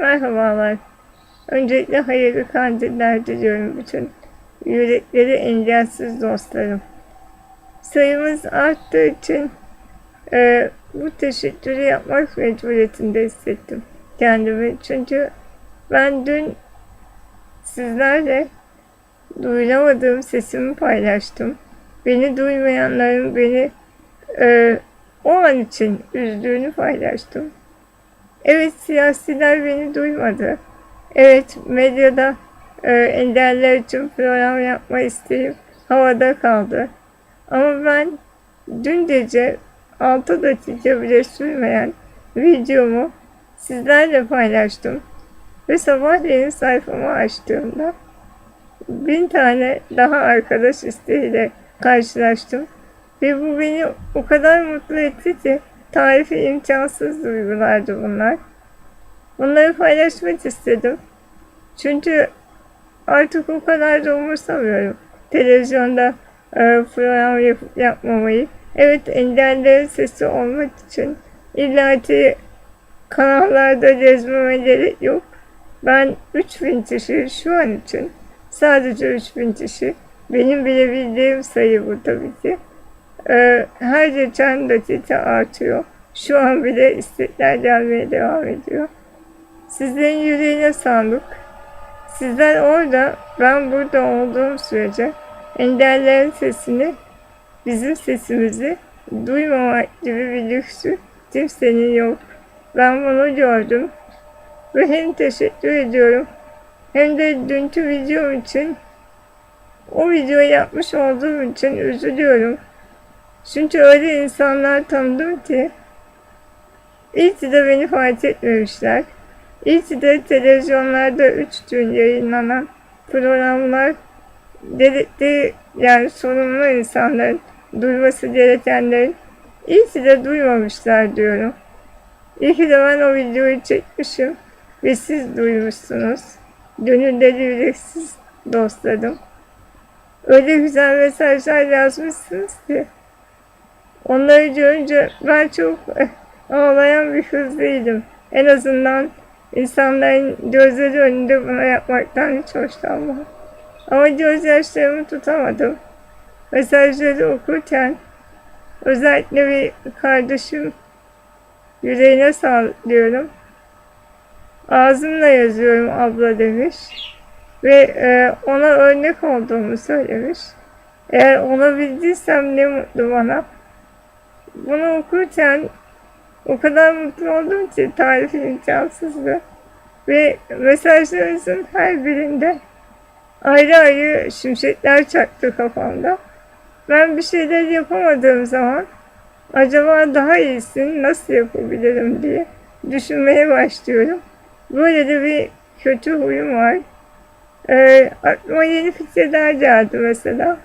Merhabalar. Öncelikle hayırlı kandiller diliyorum bütün yürekleri engelsiz dostlarım. Sayımız arttığı için e, bu teşekkürü yapmak mecburiyetinde hissettim kendimi. Çünkü ben dün sizlerle duyuramadığım sesimi paylaştım. Beni duymayanların beni e, o an için üzdüğünü paylaştım. Evet siyasiler beni duymadı. Evet medyada e, engeller için program yapma isteğim havada kaldı. Ama ben dün gece 6 dakika bile sürmeyen videomu sizlerle paylaştım. Ve sabahleyin sayfamı açtığımda bin tane daha arkadaş isteğiyle karşılaştım. Ve bu beni o kadar mutlu etti ki tarifi imkansız duygulardı bunlar. Bunları paylaşmak istedim. Çünkü artık o kadar da umursamıyorum. Televizyonda e, program yap- yapmamayı. Evet engellerin sesi olmak için illaki kanallarda gezmeme yok. Ben 3000 kişi şu an için sadece 3000 kişi benim bile bildiğim sayı bu tabii ki. Ee, her geçen dakika artıyor. Şu an bile istekler gelmeye devam ediyor. Sizlerin yüreğine sağlık. Sizler orada, ben burada olduğum sürece engellerin sesini, bizim sesimizi duymamak gibi bir lüksü kimsenin yok. Ben bunu gördüm. Ve hem teşekkür ediyorum hem de dünkü videom için o videoyu yapmış olduğum için üzülüyorum. Çünkü öyle insanlar tanıdım ki iyi de beni fark etmemişler. İyi de televizyonlarda üç gün yayınlanan programlar gerekli yani sorumlu insanların duyması gerekenlerin iyi ki de duymamışlar diyorum. İyi ki de ben o videoyu çekmişim ve siz duymuşsunuz. Gönülleri yüreksiz dostlarım. Öyle güzel mesajlar yazmışsınız ki. Onları görünce ben çok ağlayan bir kız değilim. En azından insanların gözleri önünde bunu yapmaktan hiç hoşlanmam. Ama gözyaşlarımı tutamadım. Mesajları okurken özellikle bir kardeşim yüreğine sağlık diyorum. Ağzımla yazıyorum abla demiş. Ve e, ona örnek olduğumu söylemiş. Eğer ona bildiysem ne mutlu bana. Bunu okurken o kadar mutlu oldum ki tarifi imkansızdı. Ve mesajlarınızın her birinde ayrı ayrı şimşekler çaktı kafamda. Ben bir şeyler yapamadığım zaman acaba daha iyisini nasıl yapabilirim diye düşünmeye başlıyorum. Böyle de bir kötü huyum var. Ee, aklıma yeni fikirler geldi mesela.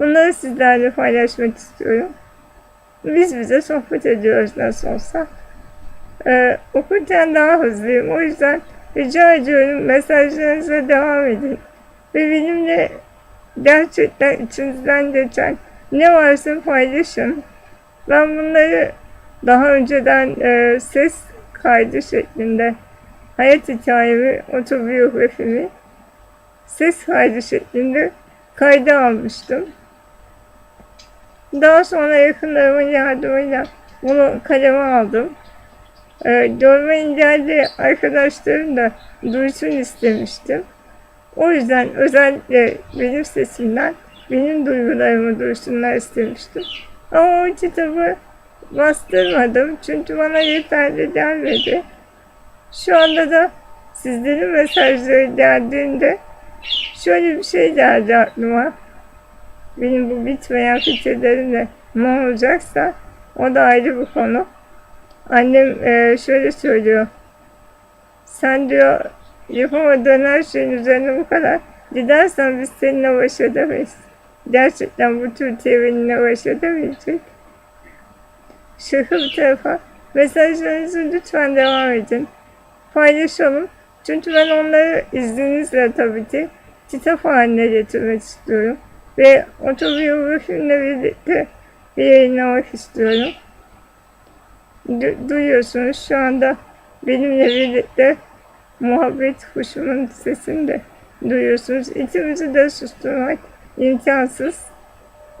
Bunları sizlerle paylaşmak istiyorum. Biz bize sohbet ediyoruz nasıl olsa. Ee, okurken daha hızlıyım. O yüzden rica ediyorum mesajlarınıza devam edin. Ve benimle gerçekten içinizden geçen ne varsa paylaşın. Ben bunları daha önceden e, ses kaydı şeklinde hayat hikayemi, otobiyografimi ses kaydı şeklinde kayda almıştım. Daha sonra yakınlarımın yardımıyla bunu kaleme aldım. Ee, görme engelli arkadaşlarım da duysun istemiştim. O yüzden özellikle benim sesimden benim duygularımı duysunlar istemiştim. Ama o kitabı bastırmadım çünkü bana yeterli gelmedi. Şu anda da sizlerin mesajları geldiğinde şöyle bir şey geldi aklıma. Benim bu bitmeyen fikirlerimle ne olacaksa o da ayrı bir konu. Annem e, şöyle söylüyor. Sen diyor yapamadığın her şeyin üzerine bu kadar gidersen biz seninle baş edemeyiz. Gerçekten bu Türkiye benimle baş edemeyecek. Şaka bir tarafa mesajlarınızı lütfen devam edin. Paylaşalım. Çünkü ben onları izninizle tabii ki kitap haline getirmek istiyorum. Ve otobiyografimle birlikte yayınlamak istiyorum. Du- duyuyorsunuz şu anda benimle birlikte muhabbet kuşumun sesini de duyuyorsunuz. İçimizi de susturmak imkansız.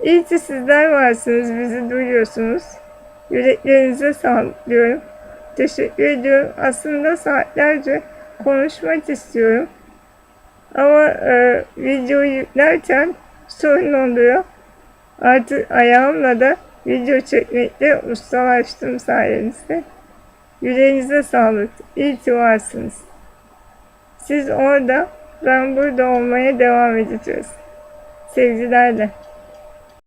İyi ki sizler varsınız, bizi duyuyorsunuz. Yüreklerinize sağlık diyorum. Teşekkür ediyorum. Aslında saatlerce konuşmak istiyorum. Ama e, videoyu yüklerken sorun oluyor. Artık ayağımla da video çekmekte ustalaştım sayenizde. Yüreğinize sağlık. İyi ki varsınız. Siz orada, ben burada olmaya devam edeceğiz. Sevgilerle.